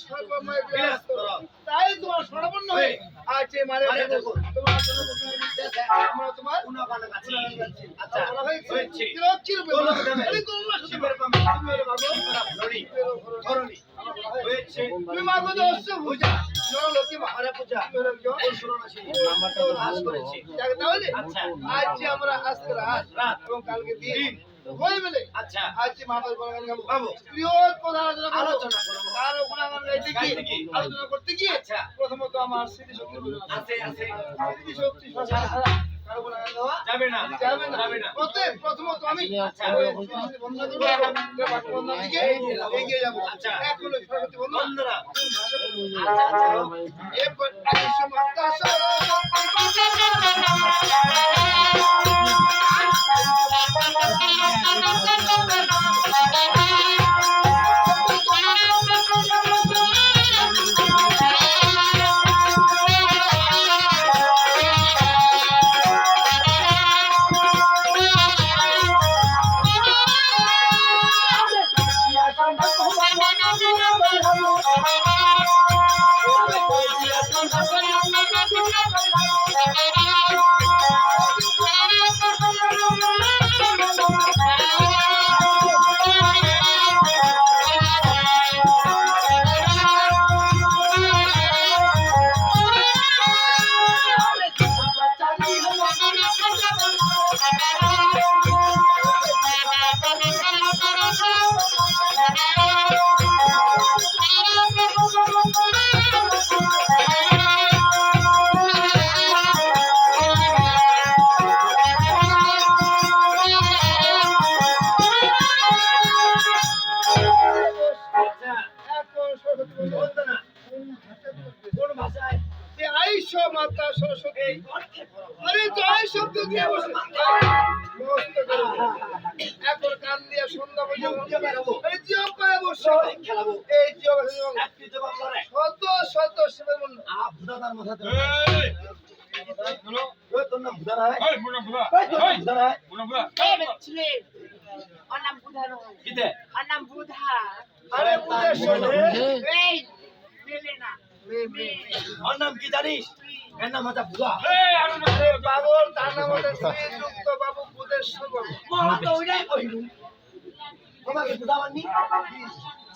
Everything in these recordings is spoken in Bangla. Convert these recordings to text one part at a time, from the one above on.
সর্বময় করো। তাই তোমার সর্বন্ন হয়ে আছে। তোমার আমরা তোমার গুণগান আচ্ছা হয়েছে। আরে তুমি এর ভাগো। শিবরা ধরি শিবের উপরে। ধরণী হয়েছে তুমি মাগো দশ পূজা জয় লক্ষ্মী মা পূজা তুমি এর একজন। অসুরনাশী নাশ করেছি তাহলে আচ্ছা। আজ যে আমরা আজকে রাত। এবং কালকে দিন। হয়ে মিলে আচ্ছা। আজ যে মহাভারত গাবো। গাবো। বৃহৎ পদ আলোচনা করব। আলোচনা করব। গাইতে গিয়ে আলোচনা করতে গিয়ে আচ্ছা। প্রথমত আমার স্মৃতিশক্তি আছে। আছে আছে। স্মৃতিশক্তি গুণাগান গাওয়া যাবে না। যাবে না। যাবে না। প্রথমত আমি আচ্ছা। সরস্বতী বন্দনা করব। এগিয়ে যাব। আচ্ছা। এখন বন্ধুরা। আচ্ছা, আচ্ছা। এরপর আয়ুষ্য শত শিবের মন্দির আ ভুদাদার মাথা এই, ওই তোর নাম ভুদারা এই, বুড়া, ওই তোর নাম এই, ভুদারা বুড়া। ছেলে ওর নাম বুধা নয় কিতে? ওর নাম বুধা আরে বুঝে শোনে। এই মেলে না। ওর নাম কি জানিস? এর নাম হচ্ছে ভুদা এই, আমি না- আরে পাগল তার নাম হচ্ছে শ্রীযুক্ত বাবু বুধেশ্বর বাবু। মহা ওইটাই কইলু তোমাকে ভুদা মাননি?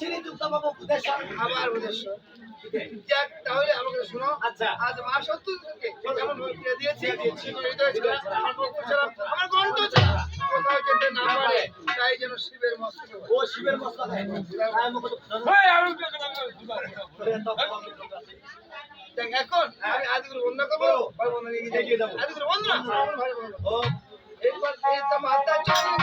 চিনি যুক্ত বাবু ভুদেশ্বর আবার বুধেশ্বর যাক তাহলে আমাকে শোনো আচ্ছা। আজ মা সত্যকে যেমন ক্রিয়া দিয়েছি? হৃদয় ছিল, আমার বক্ষ ছিল, আমার কণ্ঠ ছিল। কোথাও যেতে না পারে তাই যেন শিবের মস্তকে ও এখন আমি আদিগুরু বন্ধ করব ভাই বন্ধ না? ও। তো মাতা চন্দ্র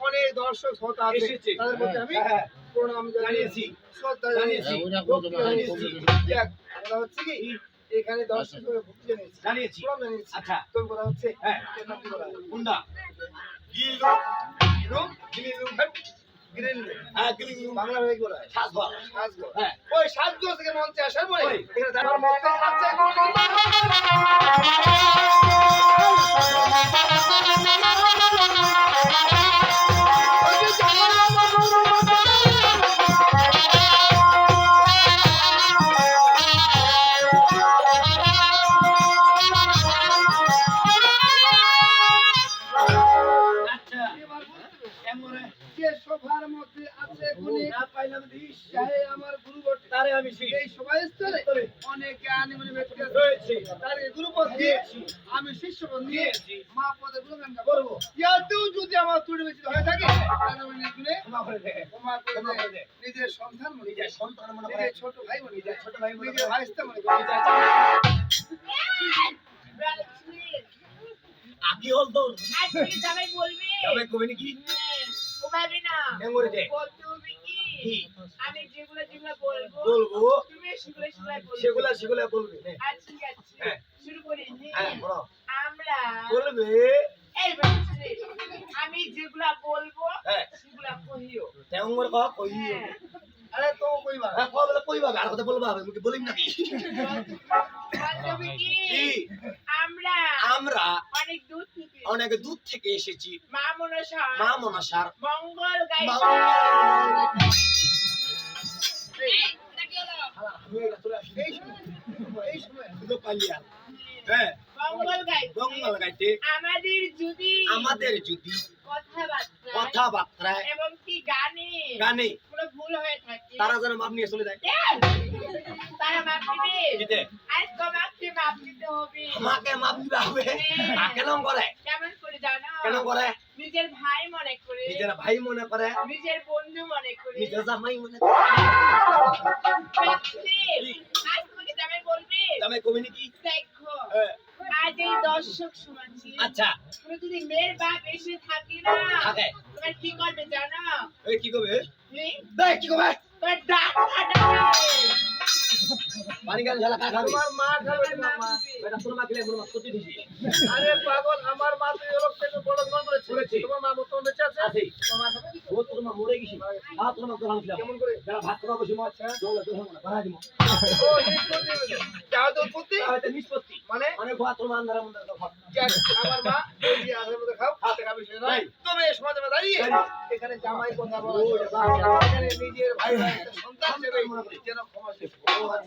অনেক দর্শক শ্রোতা আছে। তাদের মধ্যে আমি হ্যাঁ, প্রণাম জানিয়েছি। শ্রদ্ধা জানিয়েছি। কথা হচ্ছে কি? এখানে দর্শক জানিয়েছি। জানিয়েছি। আচ্ছা। তোর কথা হচ্ছে হ্যাঁ। বলা? হয়? কুন্ডা রূপ, হ্যাঁ। হ্যাঁ ওই সাজগো থেকে মঞ্চে আসার পরে ইয়াতেও যদি আমার ত্রুটি বেশি হয়ে থাকে তাহলে আমি নিজগুণে ক্ষমা করে দে ক্ষমা করে ক্ষমা করে দে। দে। নিজের সন্তান মনে নিজের সন্তান মনে নিজের ছোট ভাই মনে করে ছোট ভাই মনে নিজের ভাইস্তা মনে করে হল তোর জামাই বলবি তবে কবি নাকি হ্যাঁ, ঘুমাবি না কেমন দে বলতে কি কি? আমি যেগুলো যেগুলো বলব বলব তুমি সেগুলো সেগুলো বলবে সেগুলা সেগুলা বলবি নে। ঠিক আছে। শুরু করি হ্যাঁ বলবে আমি যেগুলা বলব হ্যাঁ সেগুলা কহিও তেমন করে কহ হ্যাঁ। আরে তো কইবা হ্যাঁ কইবা আর কথা বলবা বলিম নাকি আমরা আমরা অনেক দূর থেকে অনেক দূর থেকে এসেছি মা মনসা মা মনসার মঙ্গল এই সময় এই সময় হ্যাঁ মঙ্গল গাইতে আমাদের যদি আমাদের যদি কথাবার্তা এবং কি গানে গানে কোনো ভুল হয়ে থাকে তারা যেন মাপ নিয়ে চলে যায়। তারা মাপ দিবে? আজ তোমাকে মাপ দিতে হবে। আমাকে মাপ দিতে হবে। কেন করে? কেমন করে জানো? কেন করে? নিজের ভাই মনে করে। নিজের ভাই মনে করে। নিজের বন্ধু মনে করে। নিজের জামাই মনে করে। আচ্ছা। তুমি যদি মেয়ের বাপ এসে থাকে না থাকে। তোমার কি করবে জানো? এই কি কবে দেখ কি করবে? তোমার ডাক। ফাটাবে পানি গান ঝালা কা খাবি। তোমার মা খাবে না মা। বেটা তোর মা খেলে বলবা সত্যি দিছি। আরে পাগল আমার মা মরে গেছি আ তোর মা তোর ছিলাম কেমন করে যারা ভাত খাওয়া বসে মাছ তোর মা বাড়া দিব ও নিষ্পত্তি যাও তো উৎপত্তি তাহলে নিষ্পত্তি মানে মানে ভা তোর মা আন্ধারা মন্দার কথা আমার মা যে আধার মধ্যে খাও হাতে খাবি সেটা নয়। তবে এই সমাজে দাঁড়িয়ে এখানে জামাই কথা বলা যাবে না। নিজের ভাই ভাই সন্তান হিসেবে যেন ক্ষমা চেয়ে।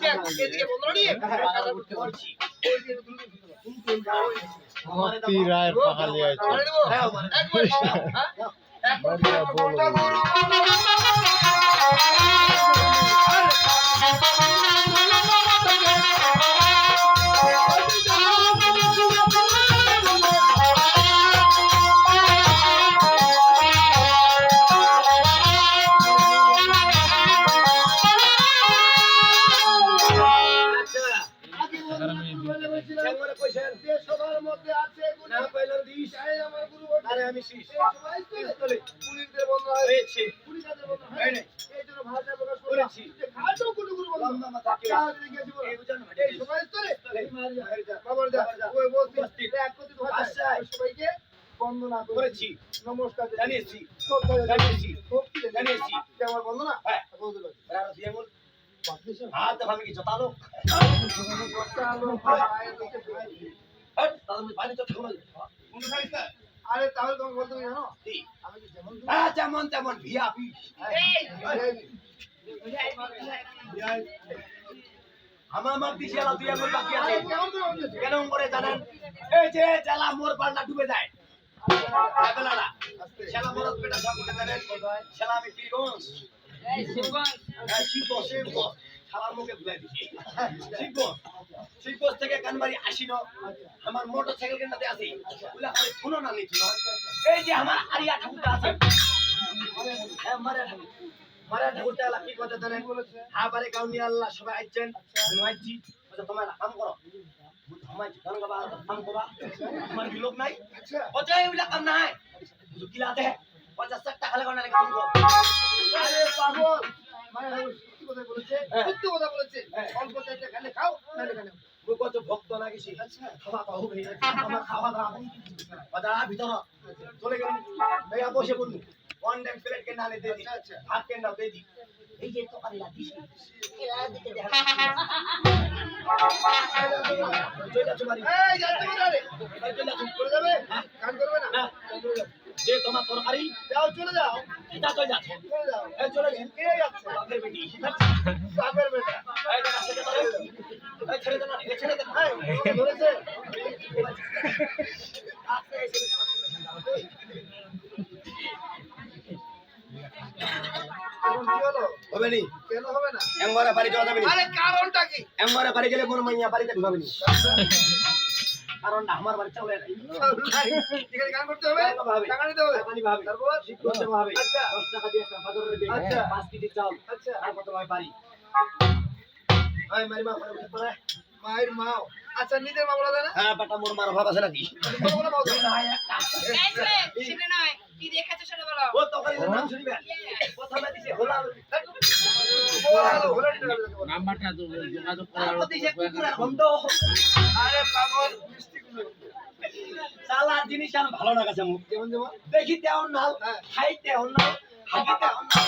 যাক, এদিকে বন্ধ নিয়ে হ্যাঁ, করতে পারছি ওই যে দুটো দুটো। ভক্তি রায়ের পাহাড়ে আছে মারে দেবো? আমি চলে। পুলিশদের বন্ধ হয়। হয়েছে পুলিশদের বন্ধ হয়। হয় নাই। এই জন্য ভাষা প্রকাশ। করেছি। যে খাটো গুরু গুরু বন্ধ। লম্বা মাথা কে? তাহলে জিজ্ঞেস করো। এই বুঝানো এই সবাই। এই মারি যা। ওই বস্তি। এক কথিত ভাষায়। সবাইকে বন্দনা করেছি। নমস্কার জানিয়েছি। শ্রদ্ধা জানিয়েছি। ভক্তি জানিয়েছি। আমার বন্দনা হ্যাঁ। বলতে আর দিয়ে বল হাত ভাবে কি জতালো পায়ের ভাই। তাহলে পানি তো থাকল আরে তাহলে তোমাকে বলতে জানো? যেমন হ্যাঁ যেমন তেমন ভিআপি আমার দিছি আলা দুই বাকি আছে। করে? কেন করে জানেন? এই যে জেলা মোর পাল্লা ডুবে যায়। শালা মরদ বেটা সব কথা জানেন? শালা আমি পীরগঞ্জ শিবগঞ্জ। শিবগঞ্জ শালার মুখে ভুলাই দিছি। শিবগঞ্জ শিবগঞ্জ। থেকে কানবাড়ি আসিন আমার মোটর সাইকেল কেনাতে আসি। খালি শুনো না নিচ্ছিল এই যে আমার আরিয়া ঠাকুরটা আছে। হ্যাঁ ঠাকুর। মারিয়া ঠাকুরটা এলা কি কথা জানেন? আবারে কাউনি আল্লাহ সবাই আইছেন। শুনো তোমার একটা কাম করো। আমার গান গাবা কাম করবা। তোমার কি লোক নাই? আচ্ছা। বলছে এইবিলাক কাম নাই। জুকিলা পঞ্চাশ ষাট টাকা লাগানো লাগে কাম করো আরে পাগল! সত্যি কথা বলেছে। হ্যাঁ। কথা বলেছে। হ্যাঁ। অল্প চাইতে খালে খাও নাহলে খালে কত ভক্ত খাওয়া পাহু আমার খাওয়া দাওয়া বাজার ভিতর। চলে গেল এই বসে বলব ওয়ান টাইম প্লেট কে এই যে দেখা। তোমার তরকারি যাও চলে যাও। চলে যাচ্ছে। চলে যাও। চলে গেল। কে যাচ্ছে। বাপের বেটি। বাপের বেটা। হবে নি? কেন হবে না? এমবারে বাড়ি যাওয়া যাবে আরে কারণটা কি? এমবারে বাড়ি গেলে মোর মাইয়া বাড়িতে ঢুকাবে না। কারণ না আমার বাড়ি চাউলে নাই নাই। এখানে গান করতে হবে? টাকা নিতে হবে? টাকা নিতে হবে। তারপর? ঠিক করতে হবে আচ্ছা। দশ টাকা দিয়ে একটা বাজারের ব্যাগ আচ্ছা। পাঁচ কেজি চাল আচ্ছা। আর কত ভাই বাড়ি। মা মায়ের মাও আচ্ছা নিজের মা বলা যায় না? হ্যাঁ বেটা মোর মার ভাব আছে নাকি। না সেটা নয় কি দেখেছ সেটা বলো। ও তো নাম শুনিবে? হোলা। নাম্বারটা যোগাযোগ আরে পাগল সালা জিনিস আর ভালো লাগাছে মুখ। যেমন যেমন দেখি তেমন নাল হ্যাঁ। খাই তেমন নাল হাগি তেমন নাল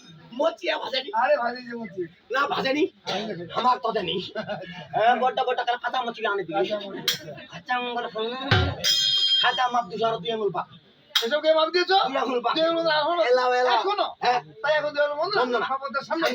মচিয়া ভাজানি আরে ভাজি যে মচি না ভাজানি আমার তো জানি বড় বড় করে কাঁচা মচি আনে দিবি কাঁচা মঙ্গল খাতা মাপ দুশো আর দুই আঙুল পা এসব কে মাপ দিয়েছ দুই আঙুল পা এলাও এলাও এখনও তাই এখন দেওয়ার মন না সাপদের সামনে